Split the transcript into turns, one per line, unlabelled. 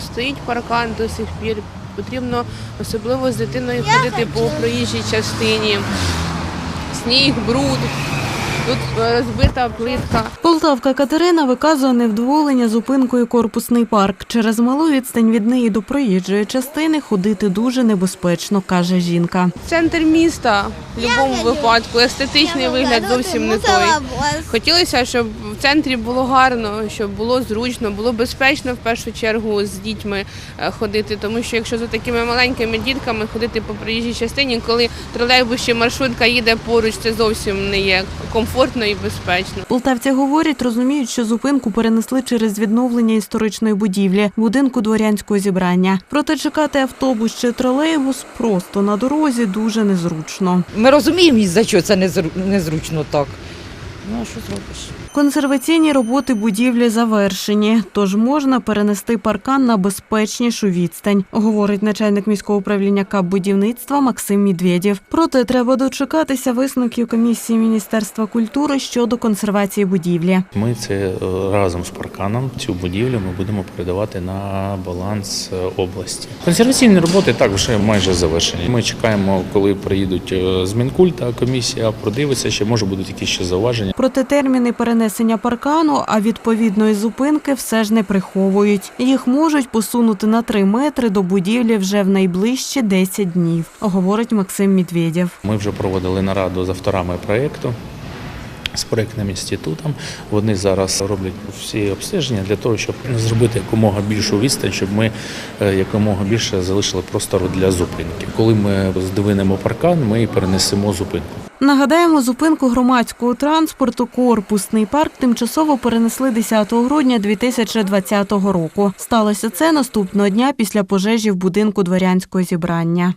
Стоїть паркан до сих пір. Потрібно особливо з дитиною ходити по проїжджій частині. Сніг, бруд. Тут е, розбита плитка.
Полтавка Катерина виказує невдоволення зупинкою корпусний парк. Через малу відстань від неї до проїжджої частини ходити дуже небезпечно, каже жінка.
Центр міста в будь-якому випадку. Естетичний вигляд зовсім не той. Хотілося, щоб в центрі було гарно, щоб було зручно, було безпечно в першу чергу з дітьми е, ходити. Тому що якщо за такими маленькими дітками ходити по проїжджій частині, коли тролейбус чи маршрутка їде поруч, це зовсім не є комфортно і безпечно.
Полтавці говорять, розуміють, що зупинку перенесли через відновлення історичної будівлі будинку дворянського зібрання. Проте чекати автобус чи тролейбус просто на дорозі дуже незручно.
Ми розуміємо, за що це незручно так. Ну, що зробиш?
Консерваційні роботи будівлі завершені, тож можна перенести паркан на безпечнішу відстань, говорить начальник міського управління КАП будівництва Максим Медведєв. Проте треба дочекатися висновків комісії Міністерства культури щодо консервації будівлі.
Ми це е, разом з парканом цю будівлю ми будемо передавати на баланс е, області. Консерваційні роботи так вже майже завершені. Ми чекаємо, коли приїдуть е, з Мінкульта комісія, продивиться, ще може будуть якісь ще зауваження.
Проте терміни перенесення паркану, а відповідної зупинки все ж не приховують. Їх можуть посунути на 3 метри до будівлі вже в найближчі 10 днів, говорить Максим Медведєв.
Ми вже проводили нараду з авторами проєкту. З проєктним інститутом вони зараз роблять всі обстеження для того, щоб зробити якомога більшу відстань, щоб ми е, якомога більше залишили простору для зупинки. Коли ми здвинемо паркан, ми перенесемо зупинку.
Нагадаємо, зупинку громадського транспорту корпусний парк тимчасово перенесли 10 грудня 2020 року. Сталося це наступного дня після пожежі в будинку дворянського зібрання.